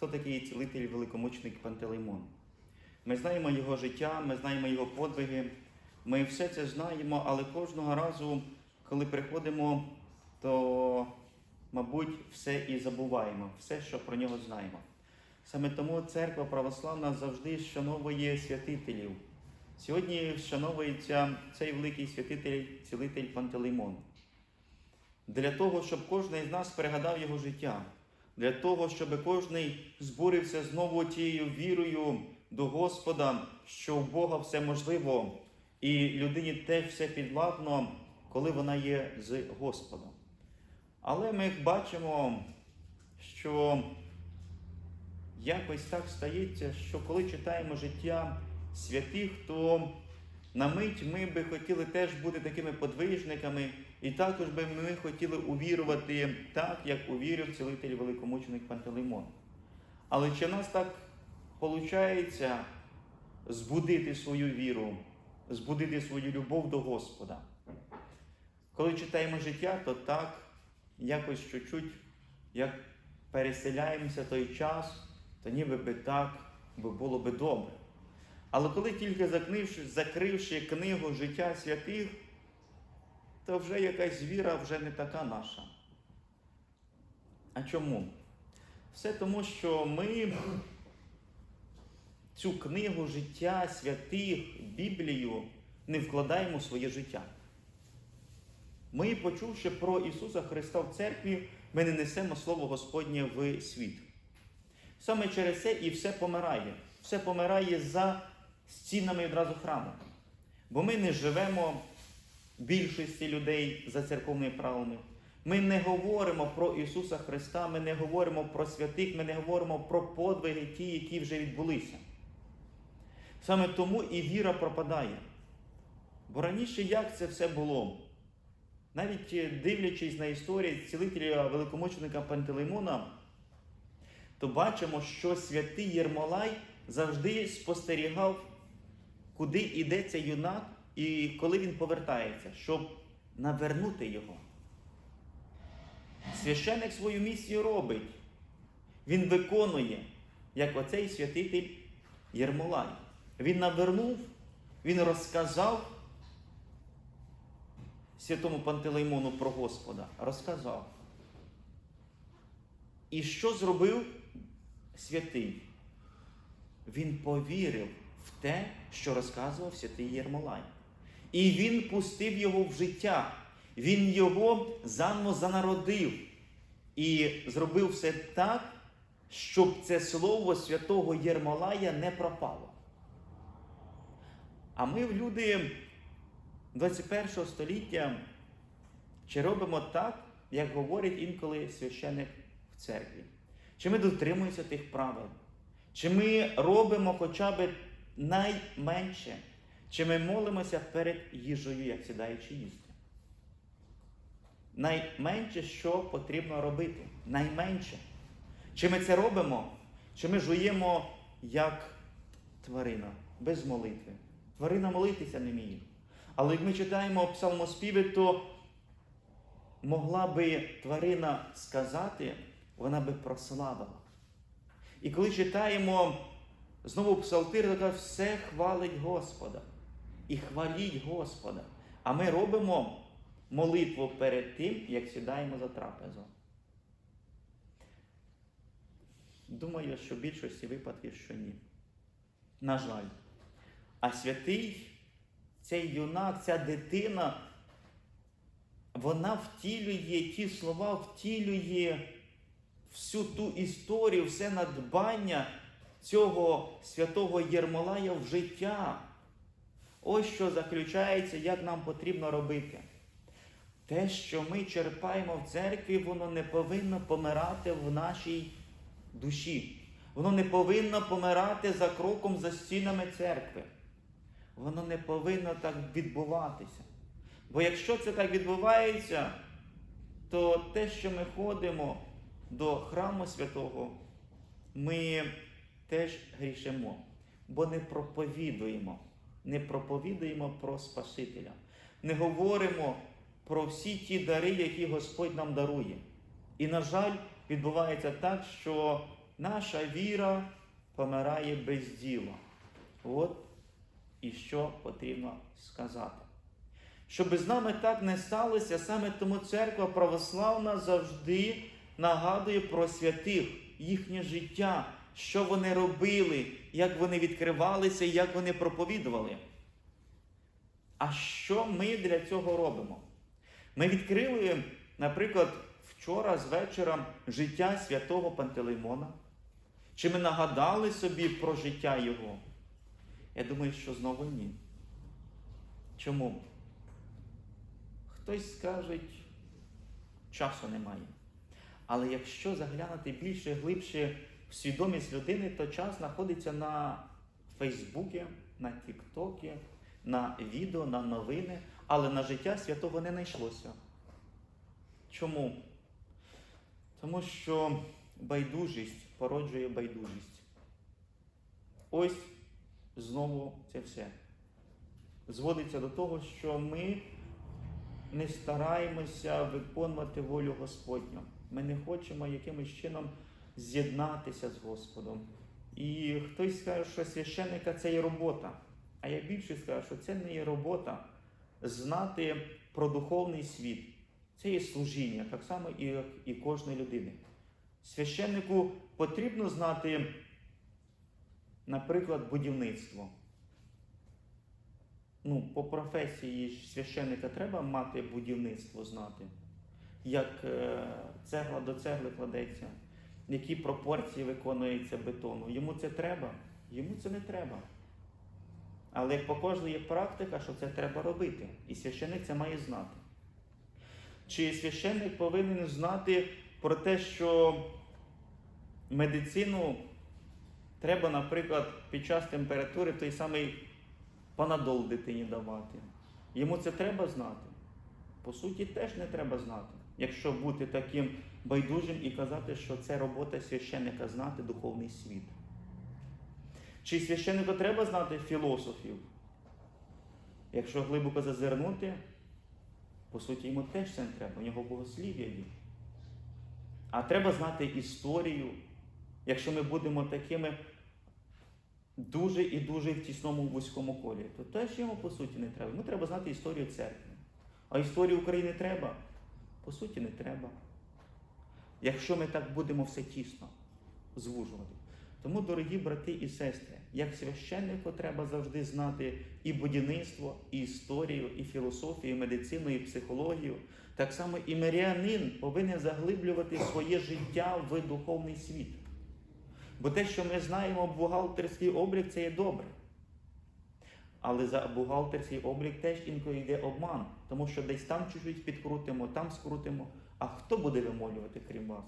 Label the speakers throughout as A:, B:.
A: хто такий цілитель великомученик Пантелеймон. Ми знаємо його життя, ми знаємо його подвиги, ми все це знаємо, але кожного разу, коли приходимо, то, мабуть, все і забуваємо, все, що про нього знаємо. Саме тому церква православна завжди вшановує святителів. Сьогодні вшановується цей великий святитель, цілитель Пантелеймон. Для того, щоб кожен з нас перегадав його життя, для того, щоб кожен збурився знову тією вірою до Господа, що в Бога все можливо, і людині теж все підвладно, коли вона є з Господом. Але ми бачимо, що якось так стається, що коли читаємо життя святих, то на мить ми би хотіли теж бути такими подвижниками, і також би ми хотіли увірувати так, як увірив цілитель великомученик Пантелеймон. Але чи нас так виходить збудити свою віру, збудити свою любов до Господа? Коли читаємо життя, то так, якось чуть-чуть, як переселяємося той час, то ніби би так би було би добре. Але коли тільки закривши, закривши книгу життя святих, то вже якась віра вже не така наша. А чому? Все тому, що ми цю книгу життя святих, Біблію, не вкладаємо в своє життя. Ми, почувши про Ісуса Христа в церкві, ми не несемо Слово Господнє в світ. Саме через це і все помирає. Все помирає за стінами одразу храму. Бо ми не живемо більшості людей за церковними правилами. Ми не говоримо про Ісуса Христа, ми не говоримо про святих, ми не говоримо про подвиги, ті, які вже відбулися. Саме тому і віра пропадає. Бо раніше як це все було? Навіть дивлячись на історію цілителя великомученика Пантелеймона, то бачимо, що святий Єрмолай завжди спостерігав, куди йде цей юнак і коли він повертається, щоб навернути його. Священик свою місію робить. Він виконує, як оцей святитель Єрмолай. Він навернув, він розказав святому Пантелеймону про Господа. Розказав. І що зробив святий? Він повірив в те, що розказував святий Єрмолай. І він пустив його в життя. Він його заново занародив і зробив все так, щоб це слово святого Єрмолая не пропало. А ми, люди 21 століття, чи робимо так, як говорить інколи священик в церкві? Чи ми дотримуємося тих правил? Чи ми робимо хоча б найменше? Чи ми молимося перед їжею, як сідаючи їсти? Найменше, що потрібно робити? Найменше. Чи ми це робимо? Чи ми жуємо як тварина, без молитви? Тварина молитися не вміє. Але як ми читаємо псалмоспіви, то могла би тварина сказати, вона би прославила. І коли читаємо знову псалтир, то все хвалить Господа. І хваліть Господа. А ми робимо молитву перед тим, як сідаємо за трапезу. Думаю, що в більшості випадків, що ні. На жаль. А святий, цей юнак, ця дитина, вона втілює ті слова, втілює всю ту історію, все надбання цього святого Єрмолая в життя. Ось що заключається, як нам потрібно робити. Те, що ми черпаємо в церкві, воно не повинно помирати в нашій душі. Воно не повинно помирати за кроком за стінами церкви. Воно не повинно так відбуватися. Бо якщо це так відбувається, то те, що ми ходимо до храму святого, ми теж грішимо, бо не проповідуємо, не проповідуємо про Спасителя, не говоримо про всі ті дари, які Господь нам дарує. І, на жаль, відбувається так, що наша віра помирає без діла. От і що потрібно сказати. Щоб з нами так не сталося, саме тому церква православна завжди нагадує про святих, їхнє життя, що вони робили, як вони відкривалися, як вони проповідували. А що ми для цього робимо? Ми відкрили, наприклад, вчора з вечора життя святого Пантелеймона. Чи ми нагадали собі про життя його? Я думаю, що знову ні. Чому? Хтось скаже, часу немає. Але якщо заглянути більше глибше свідомість людини, то час знаходиться на Фейсбуці, на Тіктокі, на відео, на новини, але на життя святого не знайшлося. Чому? Тому що байдужість породжує байдужість. Ось знову це все. Зводиться до того, що ми не стараємося виконувати волю Господню. Ми не хочемо якимось чином з'єднатися з Господом. І хтось скаже, що священника це є робота. А я більше скажу, що це не є робота знати про духовний світ. Це є служіння, так само і, і кожної людини. Священнику потрібно знати, наприклад, будівництво. Ну, по професії священника треба мати будівництво знати, як е, цегла до цегли кладеться, які пропорції виконується бетону. Йому це треба, йому це не треба. Але як по кожному є практика, що це треба робити, і священник це має знати. Чи священник повинен знати про те, що медицину треба, наприклад, під час температури той самий панадол дитині давати. Йому це треба знати. По суті, теж не треба знати. Якщо бути таким байдужим і казати, що це робота священника знати духовний світ. Чи священнику треба знати філософів? Якщо глибоко зазирнути, по суті, йому теж це не треба, у нього богослів'я є. А треба знати історію. Якщо ми будемо такими дуже і дуже в тісному вузькому колі, то теж йому по суті не треба. Йому треба знати історію церкви. А історію України треба? По суті, не треба. Якщо ми так будемо все тісно звужувати. Тому, дорогі брати і сестри, як священнику треба завжди знати і будівництво, і історію, і філософію, і медицину, і психологію. Так само і мирянин повинен заглиблювати своє життя в духовний світ. Бо те, що ми знаємо бухгалтерський облік, це є добре. Але за бухгалтерський облік теж інколи йде обман, тому що десь там чуть-чуть підкрутимо, там скрутимо. А хто буде вимолювати, крім вас?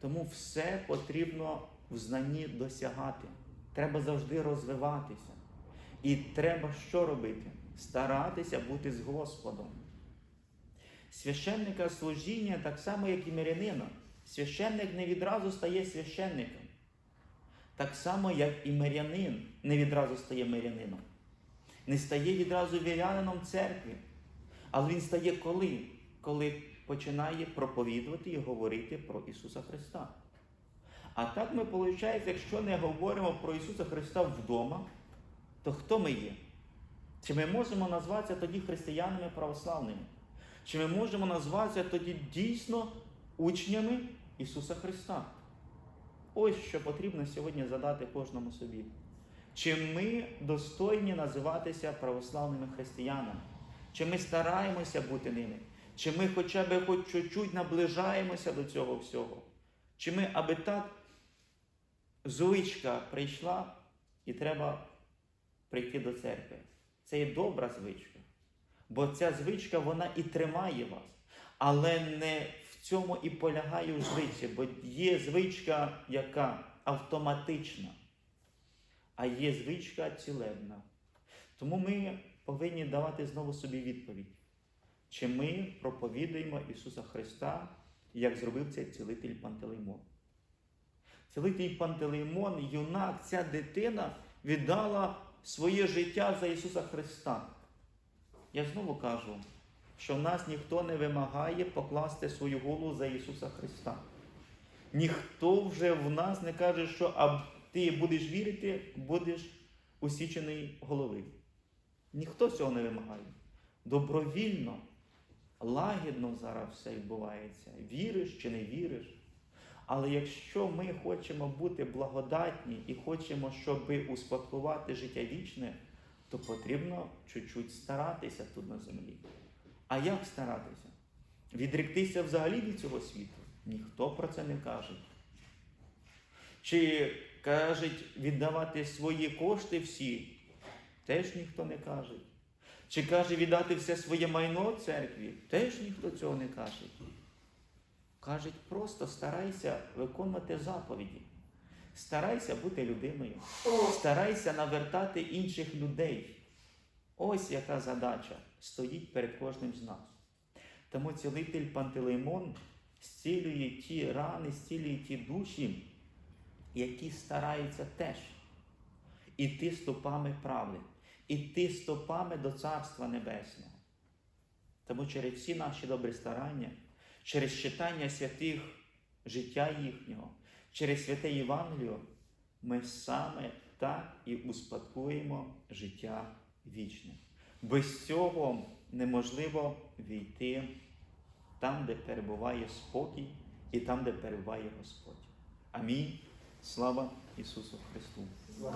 A: Тому все потрібно в знанні досягати. Треба завжди розвиватися. І треба що робити? Старатися бути з Господом. Священника служіння так само, як і мирянина. Священник не відразу стає священником. Так само, як і мирянин не відразу стає мирянином. Не стає відразу вірянином церкви. Але він стає коли? Коли починає проповідувати і говорити про Ісуса Христа. А так ми, виходить, якщо не говоримо про Ісуса Христа вдома, то хто ми є? Чи ми можемо назватися тоді християнами православними? Чи ми можемо назватися тоді дійсно учнями Ісуса Христа? Ось що потрібно сьогодні задати кожному собі. Чи ми достойні називатися православними християнами? Чи ми стараємося бути ними? Чи ми хоча б хоч чуть-чуть наближаємося до цього всього? Чи ми аби так звичка прийшла і треба прийти до церкви? Це є добра звичка. Бо ця звичка вона і тримає вас. Але не цьому і полягає у звичці, бо є звичка, яка автоматична, а є звичка цілебна. Тому ми повинні давати знову собі відповідь, чи ми проповідуємо Ісуса Христа, як зробив цей цілитель Пантелеймон. Цілитель Пантелеймон, юнак, ця дитина віддала своє життя за Ісуса Христа. Я знову кажу, що в нас ніхто не вимагає покласти свою голову за Ісуса Христа. Ніхто вже в нас не каже, що а ти будеш вірити, будеш усічений голови. Ніхто цього не вимагає. Добровільно, лагідно зараз все відбувається. Віриш чи не віриш. Але якщо ми хочемо бути благодатні і хочемо, щоб успадкувати життя вічне, то потрібно чуть-чуть старатися тут на землі. А як старатися? Відректися взагалі від цього світу? Ніхто про це не каже. Чи кажуть віддавати свої кошти всі? Теж ніхто не каже. Чи каже віддати все своє майно церкві? Теж ніхто цього не каже. Кажуть, просто старайся виконувати заповіді. Старайся бути людиною. Старайся навертати інших людей. Ось яка задача стоїть перед кожним з нас. Тому цілитель Пантелеймон зцілює ті рани, зцілює ті душі, які стараються теж іти стопами правди, іти стопами до Царства Небесного. Тому через всі наші добрі старання, через читання святих життя їхнього, через святе Євангеліє, ми саме так і успадкуємо життя вічне. Без цього неможливо війти там, де перебуває спокій, і там, де перебуває Господь. Амінь. Слава Ісусу Христу!